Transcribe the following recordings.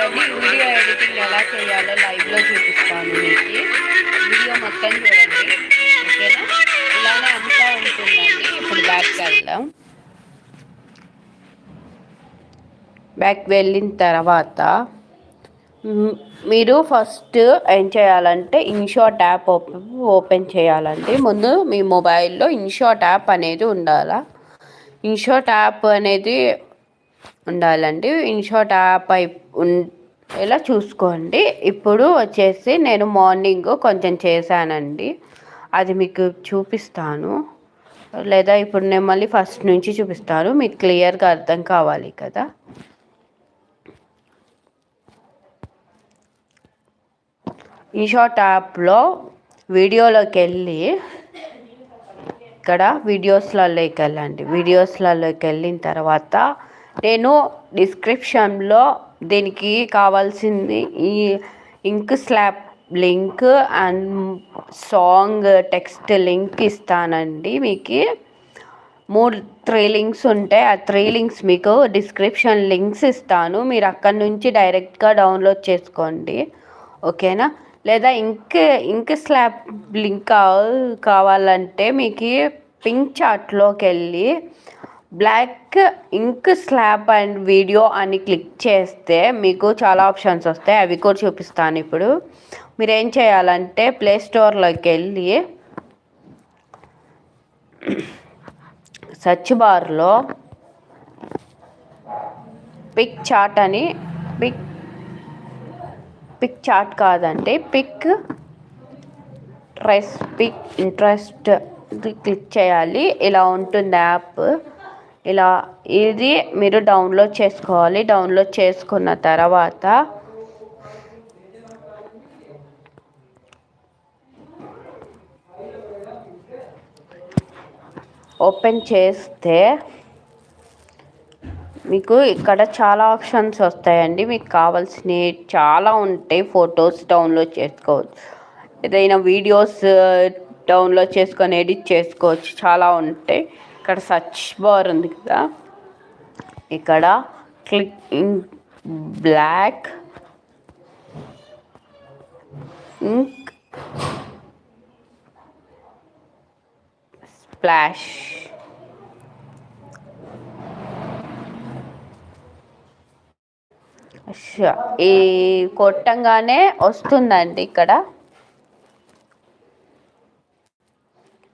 చూడండి video editing ఎలా చేయాలో లైవ్లో చూపిస్తాను మీకు. వీడియో మొత్తం చూడండి. ఓకేనా? ఇలానే అంతా ఉంటుందండి. ఇప్పుడు బ్యాక్ వెళ్దాం. బ్యాక్ వెళ్ళిన తర్వాత మీరు ఫస్ట్ ఏం చేయాలంటే ఇన్షాట్ యాప్ ఓపెన్ ఓపెన్ చేయాలండి. ముందు మీ మొబైల్లో ఇన్షాట్ యాప్ అనేది ఉండాలా? ఇన్షాట్ యాప్ అనేది ఉండాలండి. ఇన్షాట్ యాప్ అయి ఇలా చూసుకోండి. ఇప్పుడు వచ్చేసి నేను మార్నింగ్ కొంచెం చేశానండి. అది మీకు చూపిస్తాను. లేదా ఇప్పుడు నేను మళ్ళీ ఫస్ట్ నుంచి చూపిస్తాను. మీకు క్లియర్గా అర్థం కావాలి కదా. ఈషాట్ యాప్లో వీడియోలోకి వెళ్ళి ఇక్కడ వీడియోస్లలోకి వెళ్ళండి. వీడియోస్లలోకి వెళ్ళిన తర్వాత నేను డిస్క్రిప్షన్లో దీనికి కావాల్సింది ఈ ink slap link and song text link ఇస్తానండి మీకు. మూడు త్రీ లింక్స్ ఉంటాయి. ఆ త్రీ లింక్స్ మీకు డిస్క్రిప్షన్ లింక్స్ ఇస్తాను. మీరు అక్కడ నుంచి డైరెక్ట్గా డౌన్లోడ్ చేసుకోండి. ఓకేనా? లేదా ఇంక్ ఇంక్ స్లాబ్ లింక్ కావాలంటే మీకు పింక్ చార్ట్లోకి వెళ్ళి black ink slab and video అని క్లిక్ చేస్తే మీకు చాలా ఆప్షన్స్ వస్తాయి. అవి కూడా చూపిస్తాను ఇప్పుడు. మీరు ఏం చేయాలంటే ప్లే స్టోర్లోకి వెళ్ళి సర్చ్ బార్లో పిక్ చాట్ అని పిక్ పిక్ చాట్ కాదంటే పిక్ ట్రెస్ పిక్ ఇంట్రెస్ట్ క్లిక్ చేయాలి. ఇలా ఉంటుంది యాప్. ఇలా ఇది మీరు డౌన్లోడ్ చేసుకోవాలి. డౌన్లోడ్ చేసుకున్న తర్వాత ఓపెన్ చేస్తే మీకు ఇక్కడ చాలా ఆప్షన్స్ వస్తాయండి. మీకు కావాల్సినవి చాలా ఉంటాయి. ఫొటోస్ డౌన్లోడ్ చేసుకోవచ్చు. ఏదైనా వీడియోస్ డౌన్లోడ్ uh, చేసుకొని ఎడిట్ చేసుకోవచ్చు. చాలా ఉంటాయి. ఇక్కడ సర్చ్ బార్ ఉంది కదా. ఇక్కడ click ink black. Ink splash. ఈ కొట్టంగానే వస్తుందండి ఇక్కడ.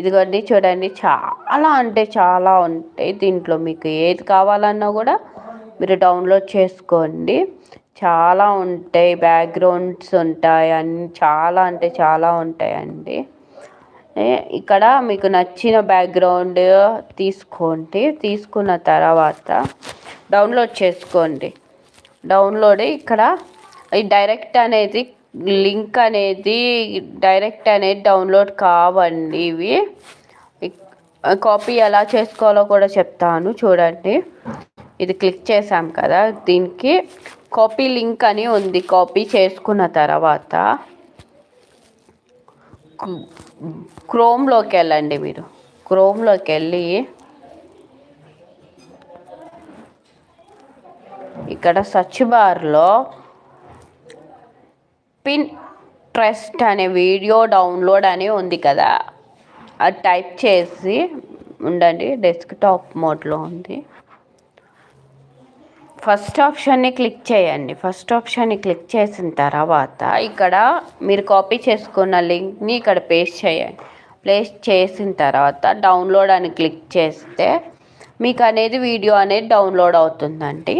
ఇదిగోండి చూడండి చాలా అంటే చాలా ఉంటాయి దీంట్లో. మీకు ఏది కావాలన్నా కూడా మీరు డౌన్లోడ్ చేసుకోండి. చాలా ఉంటాయి బ్యాక్గ్రౌండ్స్ ఉంటాయి అన్ని చాలా అంటే చాలా ఉంటాయండి. ఇక్కడ మీకు నచ్చిన బ్యాక్గ్రౌండ్ తీసుకోండి. తీసుకున్న తర్వాత డౌన్లోడ్ చేసుకోండి. డౌన్లోడ్ ఇక్కడ ఈ డైరెక్ట్ అనేది లింక్ అనేది డైరెక్ట్ అనేది డౌన్లోడ్ కావండి ఇవి. కాపీ ఎలా చేసుకోవాలో కూడా చెప్తాను చూడండి. ఇది క్లిక్ చేసాం కదా దీనికి కాపీ లింక్ అని ఉంది కాపీ చేసుకున్న తర్వాత. క్రోమ్లోకి వెళ్ళండి మీరు. క్రోమ్లోకి వెళ్ళి ఇక్కడ సర్చ్ బార్లో పిన్ ట్రస్ట్ అనే వీడియో డౌన్లోడ్ అని ఉంది కదా. అది టైప్ చేసి ఉండండి డెస్క్టాప్ మోడ్లో ఉంది. ఫస్ట్ ఆప్షన్ని క్లిక్ చేయండి. ఫస్ట్ ఆప్షన్ని క్లిక్ చేసిన తర్వాత ఇక్కడ మీరు కాపీ చేసుకున్న లింక్ని ఇక్కడ పేస్ట్ చేయండి. ప్లేస్ చేసిన తర్వాత డౌన్లోడ్ అని క్లిక్ చేస్తే మీకు అనేది వీడియో అనేది డౌన్లోడ్ అవుతుందండి.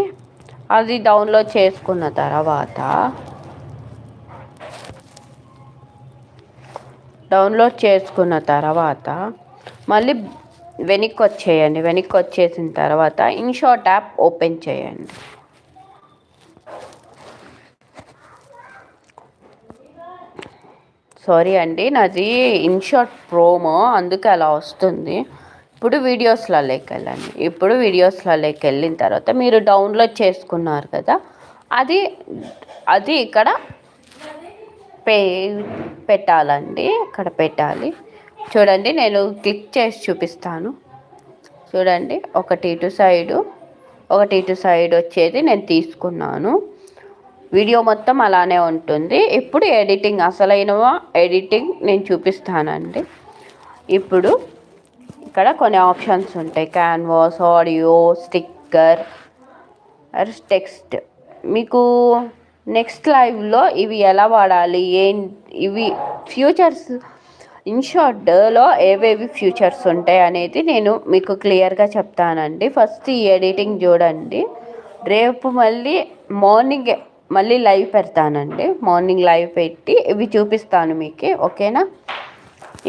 అది డౌన్లోడ్ చేసుకున్న తర్వాత డౌన్లోడ్ చేసుకున్న తర్వాత మళ్ళీ వెనక్కి వచ్చేయండి వెనక్కి వచ్చేసిన తర్వాత ఇన్షాట్ యాప్ ఓపెన్ చేయండి. సారీ అండి నాది ఇన్షాట్ ప్రోమో అందుకే అలా వస్తుంది. ఇప్పుడు వీడియోస్లలోకి వెళ్ళండి. ఇప్పుడు వీడియోస్లలోకి వెళ్ళిన తర్వాత మీరు డౌన్లోడ్ చేసుకున్నారు కదా అది అది ఇక్కడ పే పెట్టాలండి అక్కడ పెట్టాలి. చూడండి నేను క్లిక్ చేసి చూపిస్తాను. చూడండి ఒకటి ఇటు సైడు ఒకటి ఇటు సైడ్ వచ్చేది నేను తీసుకున్నాను. వీడియో మొత్తం అలానే ఉంటుంది. ఇప్పుడు ఎడిటింగ్ అసలైన ఎడిటింగ్ నేను చూపిస్తానండి. ఇప్పుడు ఇక్కడ కొన్ని ఆప్షన్స్ ఉంటాయి. Canvas audio sticker text. మీకు నెక్స్ట్ లైవ్లో ఇవి ఎలా వాడాలి? ఏం ఇవి ఫ్యూచర్స్ ఇన్షార్ట్లో ఏవేవి ఫ్యూచర్స్ ఉంటాయి అనేది నేను మీకు క్లియర్గా చెప్తానండి. ఫస్ట్ ఈ ఎడిటింగ్ చూడండి. రేపు మళ్ళీ మార్నింగ్ మళ్ళీ లైవ్ పెడతానండి. మార్నింగ్ లైవ్ పెట్టి ఇవి చూపిస్తాను మీకు ఓకేనా?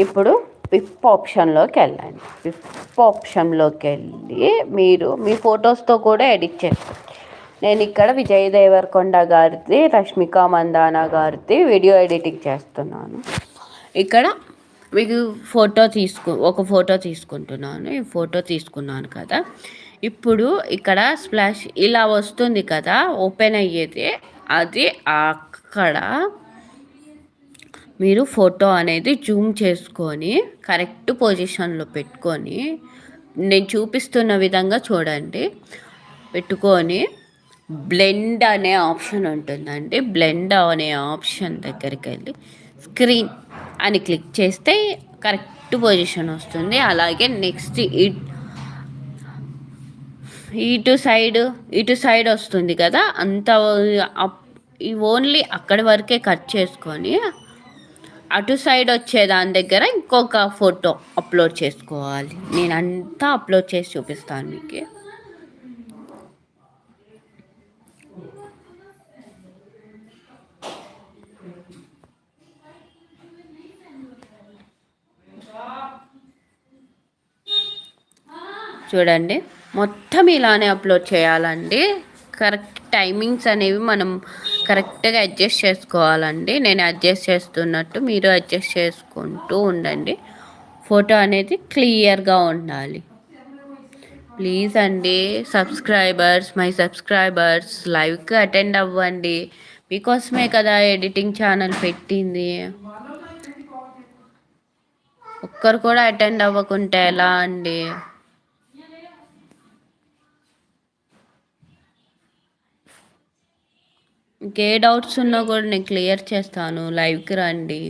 ఇప్పుడు విప్ ఆప్షన్లోకి వెళ్ళండి. విప్ ఆప్షన్లోకి వెళ్ళి మీరు మీ ఫొటోస్తో కూడా ఎడిట్ చేసుకోవచ్చు నేను ఇక్కడ విజయ్ దేవరకొండ గారిది రష్మిక మందాన గారిది వీడియో ఎడిటింగ్ చేస్తున్నాను. ఇక్కడ మీకు ఫోటో తీసుకు ఒక ఫోటో తీసుకుంటున్నాను. ఈ ఫోటో తీసుకున్నాను కదా. ఇప్పుడు ఇక్కడ స్ప్లాష్ ఇలా వస్తుంది కదా ఓపెన్ అయ్యేది. అది అక్కడ మీరు ఫోటో అనేది జూమ్ చేసుకొని కరెక్ట్ పొజిషన్లో పెట్టుకొని నేను చూపిస్తున్న విధంగా చూడండి. పెట్టుకొని బ్లెండ్ అనే ఆప్షన్ ఉంటుందండి. బ్లెండ్ అనే ఆప్షన్ దగ్గరికి వెళ్ళి స్క్రీన్ అని క్లిక్ చేస్తే కరెక్ట్ పొజిషన్ వస్తుంది. అలాగే నెక్స్ట్ ఇటు సైడ్ ఇటు సైడ్ వస్తుంది కదా. అంత ఓన్లీ అక్కడి వరకే కట్ చేసుకొని అటు సైడ్ వచ్చే దాని దగ్గర ఇంకొక ఫోటో అప్లోడ్ చేసుకోవాలి. నేను అంతా అప్లోడ్ చేసి చూపిస్తాను మీకు. చూడండి. మొత్తం ఇలానే అప్లోడ్ చేయాలండి. కరెక్ట్ టైమింగ్స్ అనేవి మనం కరెక్ట్గా అడ్జస్ట్ చేసుకోవాలండి. నేను అడ్జస్ట్ చేస్తున్నట్టు మీరు అడ్జస్ట్ చేసుకుంటూ ఉండండి. ఫోటో అనేది క్లియర్గా ఉండాలి. ప్లీజ్ అండి సబ్స్క్రైబర్స్ మై సబ్స్క్రైబర్స్ లైవ్కి అటెండ్ అవ్వండి. మీకోసమే కదా ఎడిటింగ్ ఛానల్ పెట్టింది. ఒక్కరు కూడా అటెండ్ అవ్వకుంటే ఎలా అండి? ఇంకే డౌట్స్ ఉన్నా కూడా నేను క్లియర్ చేస్తాను. లైవ్కి రండి.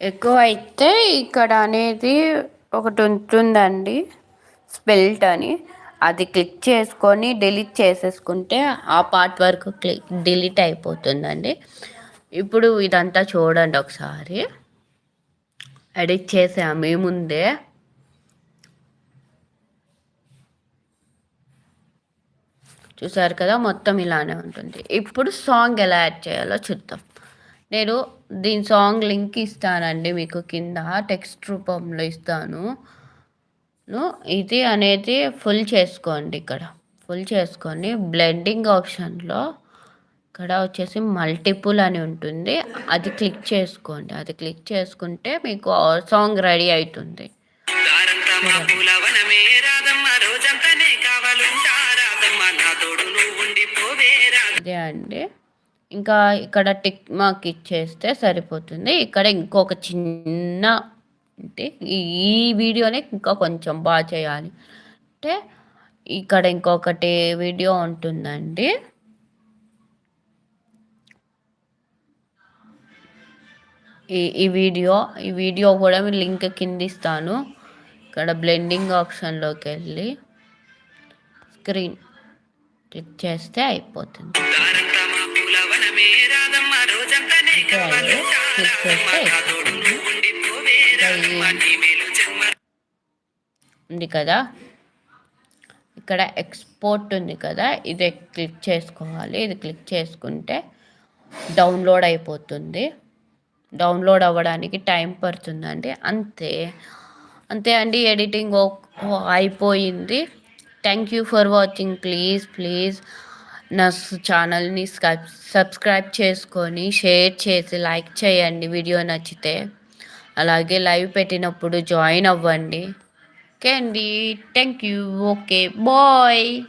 ఎక్కువ అయితే ఇక్కడ అనేది ఒకటి ఉంటుందండి స్పెల్ట్ అని. అది క్లిక్ చేసుకొని డిలీట్ చేసేసుకుంటే ఆ పార్ట్ వరకు క్లిక్ డిలీట్ అయిపోతుందండి. ఇప్పుడు ఇదంతా చూడండి ఒకసారి. ఎడిట్ చేసాము ముందే చూసారు కదా మొత్తం ఇలానే ఉంటుంది. ఇప్పుడు సాంగ్ ఎలా యాడ్ చేయాలో చూద్దాం. నేను దీని సాంగ్ లింక్ ఇస్తానండి మీకు కింద టెక్స్ట్ రూపంలో ఇస్తాను. ఇది అనేది ఫుల్ చేసుకోండి ఇక్కడ. ఫుల్ చేసుకొని బ్లెండింగ్ ఆప్షన్లో ఇక్కడ వచ్చేసి మల్టిపుల్ అని ఉంటుంది. అది క్లిక్ చేసుకోండి. అది క్లిక్ చేసుకుంటే మీకు సాంగ్ రెడీ అవుతుంది అదే అండి. ఇంకా ఇక్కడ టిక్ మార్క్ ఇచ్చేస్తే సరిపోతుంది. ఇక్కడ ఇంకొక చిన్న అంటే ఈ వీడియోని ఇంకా కొంచెం బాగా చేయాలి. అంటే ఇక్కడ ఇంకొకటి వీడియో ఉంటుందండి. ఈ ఈ వీడియో ఈ వీడియో కూడా మీరు లింక్ కింద ఇస్తాను. ఇక్కడ బ్లెండింగ్ ఆప్షన్లోకి వెళ్ళి స్క్రీన్ క్లిక్ చేస్తే అయిపోతుంది. ఉంది కదా? ఇక్కడ ఎక్స్పోర్ట్ ఉంది కదా? ఇది క్లిక్ చేసుకోవాలి. ఇది క్లిక్ చేసుకుంటే డౌన్లోడ్ అయిపోతుంది. డౌన్లోడ్ అవ్వడానికి టైం పడుతుందండి. అంతే. అంతే అండి ఎడిటింగ్ అయిపోయింది. Thank you for watching please please నా ఛానల్ని సబ్స్క్రైబ్ చేసుకొని షేర్ చేసి లైక్ చేయండి వీడియో నచ్చితే. అలాగే లైవ్ పెట్టినప్పుడు జాయిన్ అవ్వండి. ఓకే అండి. Thank you okay. బాయ్.